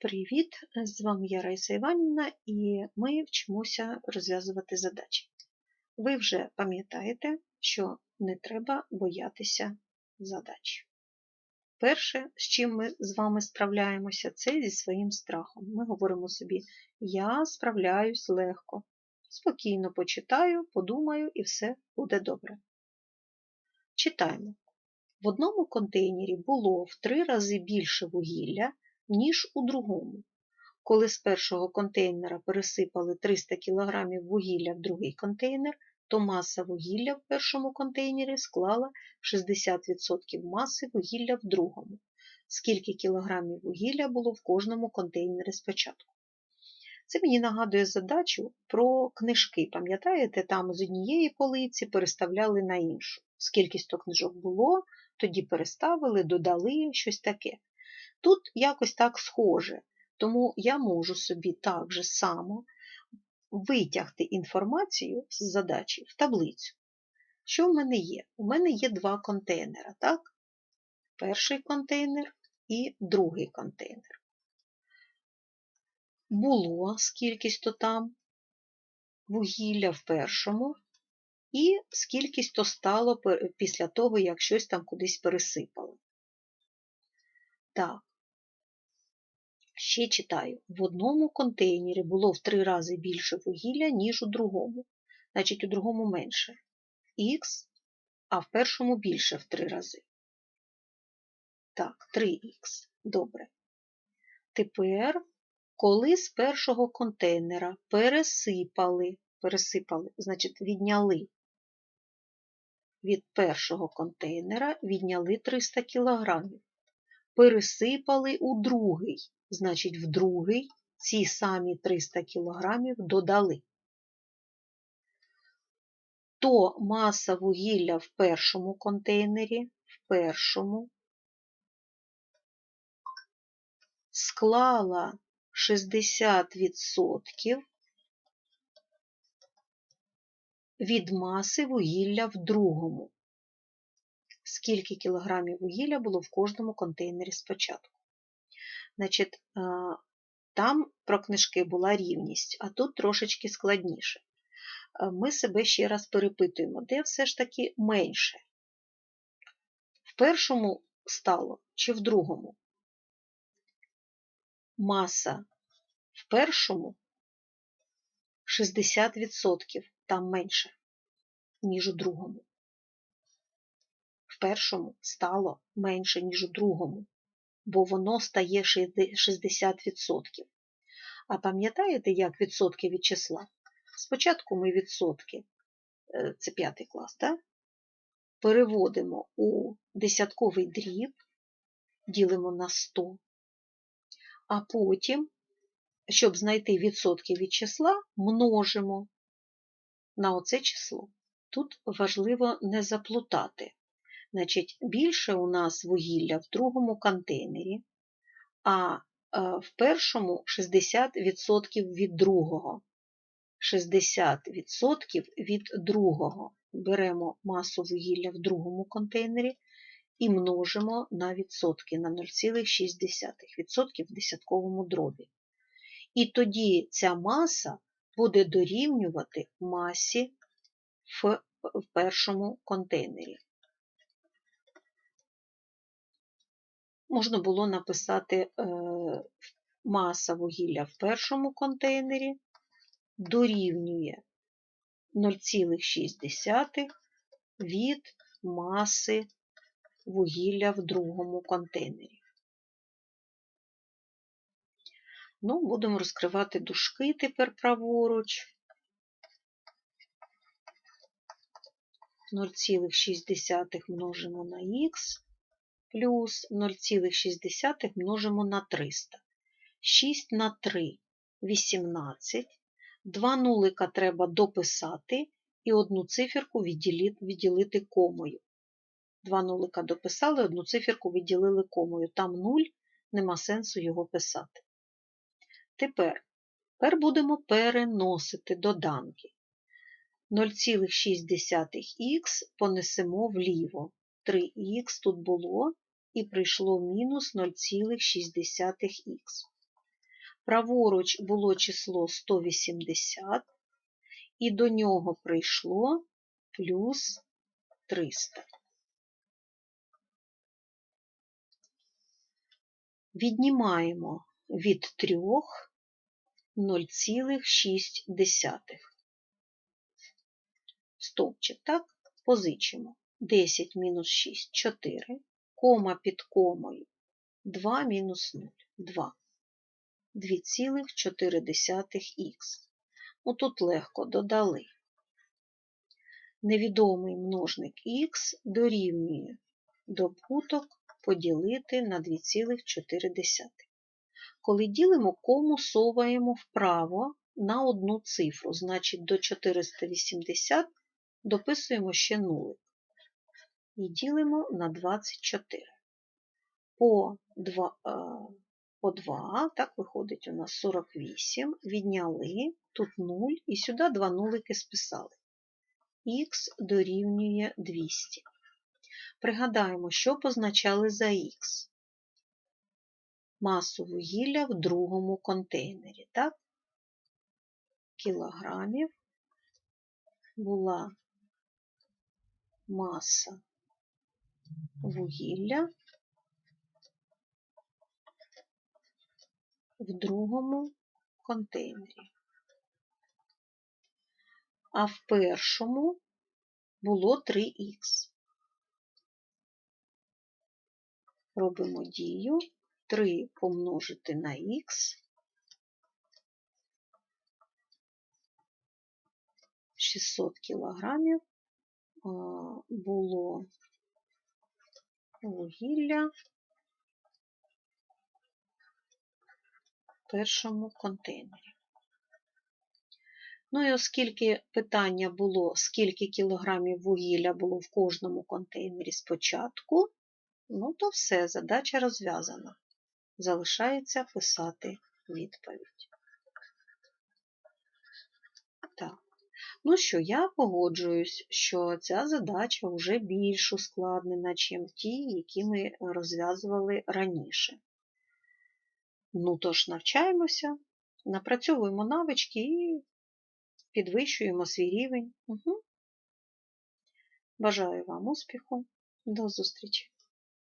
Привіт! З вами я Раїса Іванівна і ми вчимося розв'язувати задачі. Ви вже пам'ятаєте, що не треба боятися задач. Перше, з чим ми з вами справляємося, це зі своїм страхом. Ми говоримо собі, я справляюсь легко. Спокійно почитаю, подумаю і все буде добре. Читаємо. В одному контейнері було в три рази більше вугілля, ніж у другому. Коли з першого контейнера пересипали 300 кг вугілля в другий контейнер, то маса вугілля в першому контейнері склала 60% маси вугілля в другому. Скільки кілограмів вугілля було в кожному контейнері спочатку. Це мені нагадує задачу про книжки. Пам'ятаєте, там з однієї полиці переставляли на іншу. Скільки то книжок було, тоді переставили, додали щось таке. Тут якось так схоже, тому я можу собі так же само витягти інформацію з задачі в таблицю. Що в мене є? У мене є два контейнери, так? Перший контейнер і другий контейнер. Було скількись-то там вугілля в першому, і скількись-то стало після того, як щось там кудись пересипало. Так, Ще читаю, в одному контейнері було в три рази більше вугілля, ніж у другому. Значить, у другому менше Х, а в першому більше в три рази. Так, 3х. Добре. Тепер, коли з першого контейнера пересипали, пересипали, значить, відняли від першого контейнера відняли 300 кілограмів пересипали у другий, значить, в другий ці самі 300 кг додали. То маса вугілля в першому контейнері, в першому. Склала 60% від маси вугілля в другому скільки кілограмів вугілля було в кожному контейнері спочатку. Значить, е, Там про книжки була рівність, а тут трошечки складніше. Е, ми себе ще раз перепитуємо, де все ж таки менше. В першому стало чи в другому? Маса в першому 60% там менше, ніж у другому в першому стало менше, ніж у другому, бо воно стає 60%. А пам'ятаєте, як відсотки від числа? Спочатку ми відсотки, е, це п'ятий клас, так? переводимо у десятковий дріб, ділимо на 100, а потім, щоб знайти відсотки від числа, множимо на оце число. Тут важливо не заплутати. Значить, більше у нас вугілля в другому контейнері, а е, в першому 60% від другого. 60% від другого. Беремо масу вугілля в другому контейнері і множимо на відсотки на 0,6% в десятковому дробі. І тоді ця маса буде дорівнювати масі в першому контейнері. Можна було написати е, маса вугілля в першому контейнері дорівнює 0,6 від маси вугілля в другому контейнері. Ну, Будемо розкривати дужки тепер праворуч. 0,6 множимо на х плюс 0,6 множимо на 300. 6 на 3 18. Два нулика треба дописати і одну циферку відділити, відділити комою. Два нулика дописали, одну циферку відділили комою. Там 0, нема сенсу його писати. Тепер тепер будемо переносити доданки. 0,6х понесемо вліво. 3х тут було і прийшло мінус 0,6х. Праворуч було число 180, і до нього прийшло плюс 300. Віднімаємо від 3 0,6. Стовпчик, так? Позичимо. 10 мінус 6 4, кома під комою 2 мінус 0 2. 2,4х. Ну, тут легко додали. Невідомий множник х дорівнює добуток поділити на 2,4. Коли ділимо, кому соваємо вправо на одну цифру, значить до 480 дописуємо ще нулик. І ділимо на 24. По 2, по 2, так виходить у нас 48, відняли, тут 0, і сюди два нулики списали. Х дорівнює 200. Пригадаємо, що позначали за Х. Масу вугілля в другому контейнері, так? Кілограмів була маса вугілля в другому контейнері. А в першому було 3х. Робимо дію 3 помножити на х 600 кілограмів було вугілля в першому контейнері. Ну і оскільки питання було, скільки кілограмів вугілля було в кожному контейнері спочатку, ну то все, задача розв'язана. Залишається писати відповідь. Так. Ну що, я погоджуюсь, що ця задача вже більш ускладнена, ніж ті, які ми розв'язували раніше. Ну тож, навчаємося, напрацьовуємо навички і підвищуємо свій рівень. Угу. Бажаю вам успіху. До зустрічі!